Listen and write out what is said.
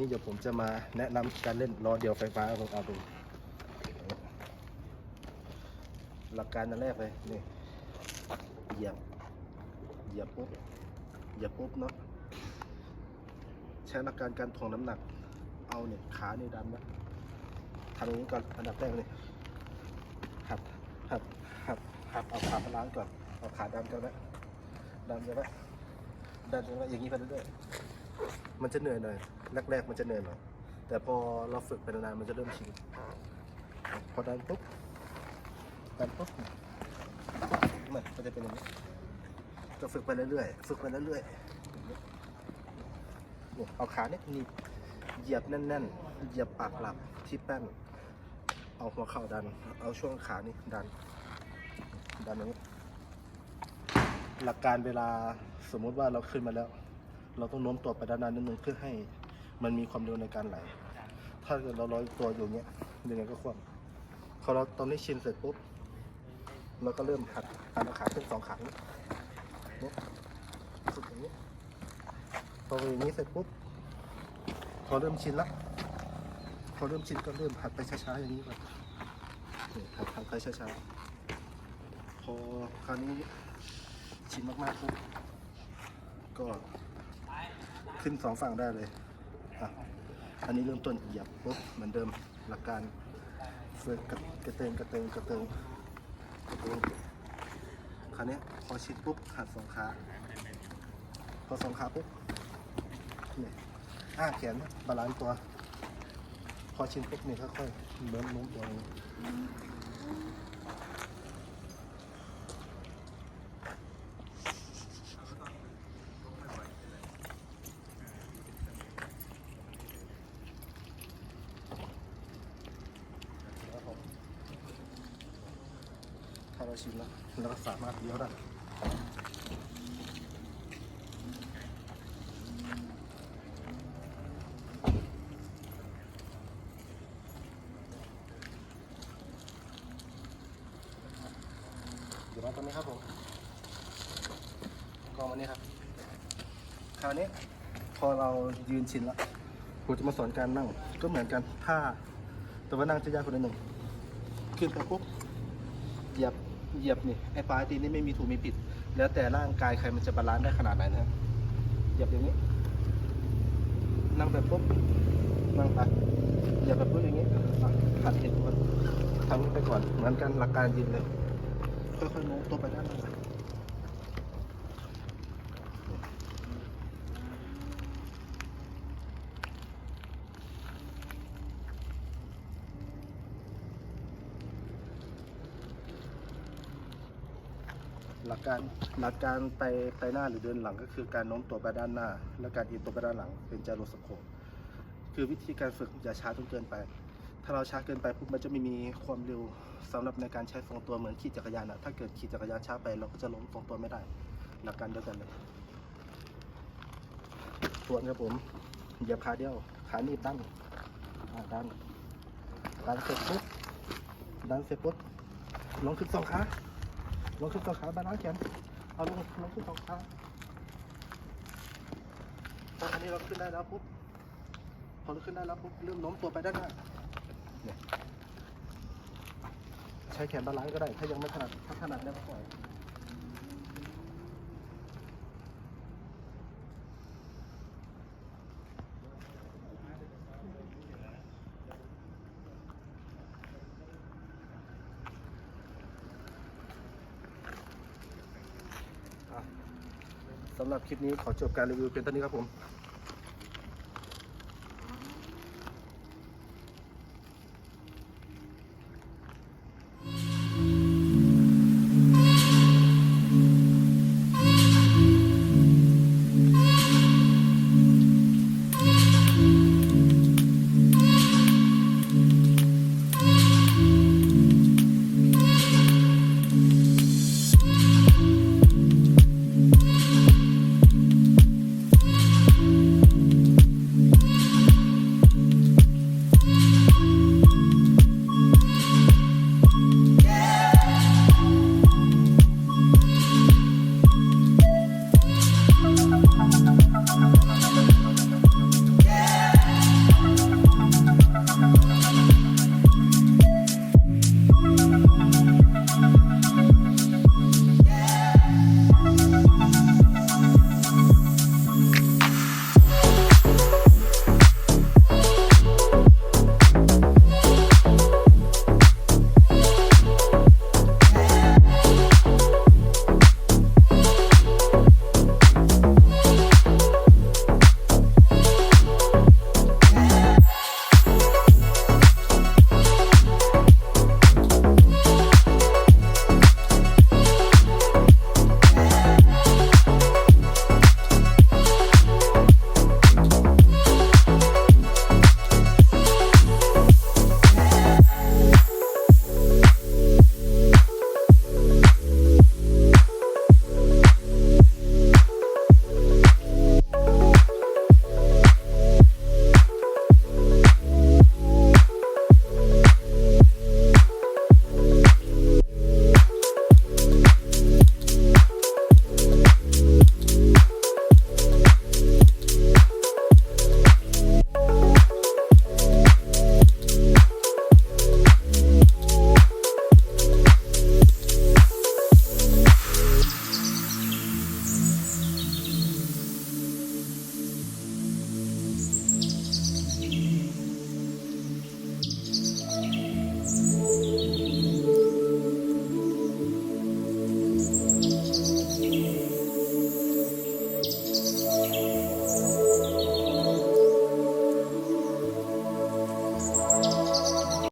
นี้เดี๋ยวผมจะมาแนะนำการเล่นล้อเดียวไฟฟ้าของอาดูหลักการอันแรกเลยนี่เหยียบเหยียบปุ๊บเหยียบปุ๊บเนาะใช้หลักการการถ่วงน้ำหนัก เอาเนี่ยขานี่ดันนะทำอย่างนี้ก่อนอันดับแรกเลยหัดหัดหัดหัดเอาขาบาลานซ์ก่อนเอาขาดันกันไว้ดันกันไว้ดันกันไว้อย่างนี้ไปเรื่อยๆ มันจะเหนื่อยหน่อยแรกๆมันจะเหนื่อยหน่อย แต่พอเราฝึกไปนานๆมันจะเริ่มชินพอดันปุ๊บดันปุ๊บมันก็จะเป็นอย่างนี้ก็ฝึกไปเรื่อยๆฝึกไปเรื่อยๆเนี่ยเอาขาเนี่ยหนีบเหยียบแน่นๆเหยียบปากหลับที่แป้นเอาหัวเข่าดัน เอาช่วงขานี่ดัน ดันอย่างนี้ หลักการเวลาสมมุติว่าเราขึ้นมาแล้ว เราต้องโน้มตัวไปด้านหน้านิดนึงเพื่อให้มันมีความเร็วในการไหล ถ้าเกิดเราลอยตัวอยู่เนี้ยยังไงก็คว่ำพอเราตอนนี้ชินเสร็จปุ๊บเราก็เริ่มหัดหัดเอาขาขึ้นสองขานี้เนี่ยฝึกอย่างนี้พออย่างนี้เสร็จปุ๊บพอเริ่มชินละพอเริ่มชินก็เริ่มหัดไปช้าๆอย่างนี้ก่อนหัดหัดไปช้าๆพอคราวนี้ชินมากๆปุ๊บก็ ขึ้นสองฝั่งได้เลยอะอันนี้เริ่มต้นเหยียบปุ๊บเหมือนเดิมหลักการฝึกกระกระเตงกระเตงกระเตงกระเตงคราวนี้พอชิดปุ๊บหัดสองขาพอสองขาปุ๊บนี่อ้าแขนบาลานซ์ตัว พอชินปุ๊บนี่ค่อยๆเริ่มโน้มตัวลงครับผมถ้า เราชินแล้วเราก็สามารถเลี้ยวได้อยู่มาตรงนี้ครับผมกองวันนี้ครับ คราวนี้พอเรายืนชินแล้วผมจะมาสอนการนั่ง ก็เหมือนกันถ้าแต่ว่านั่งจะยากคนละหนึ่งขึ้นไปปุ๊บ เหยียบนี่ไอ้ปลายตีนนี่ไม่มีถูกมีผิด แล้วแต่ร่างกายใครมันจะบาลานซ์ได้ขนาดไหนนะเหยียบอย่างนี้ นั่งแบบปุ๊บนั่งไปเหยียบแบบปุ๊บอย่างนี้ขัดเห็นก่อนทำไปก่อนเหมือนกันหลักการยืนเลยค่อยๆโน้มตัวไปด้านหลัง หลักการหลักการไปไปหน้าหรือเดินหลังก็คือการโน้มตัวไปด้านหน้า และการเอียงตัวไปด้านหลังเป็นจารสโคปคือวิธีการฝึกอย่าช้าจนเกินไป ถ้าเราช้าเกินไปปุ๊บมันจะไม่มีความเร็วสำหรับในการใช้ทรงตัวเหมือนขี่จักรยานอะถ้าเกิดขี่จักรยานช้าไปเราก็จะล้มทรงตัวไม่ได้ หลักการเดียวกันเลยทวนครับผมเหยียบขาเดียวขาหนีบดันดันดันเสร็จปุ๊บดันเสร็จปุ๊บลงขึ้นสองขา ลงขึ้นสอขาบาลานซ์แขนเอาลงลงขึ้นสอขาพออันนี้เราขึ้นได้แล้วปุ๊บพอเราขึ้นได้แล้วปุ๊บเริ่มโน้มตัวไปด้านหน้าเนี่ยใช้แขนบาลานซ์ก็ได้ ถ้ายังไม่ถนัดถ้าถนัดแล้วก็ปล่อย สำหรับคลิปนี้ขอจบการรีวิวเพียงเท่านี้ครับผม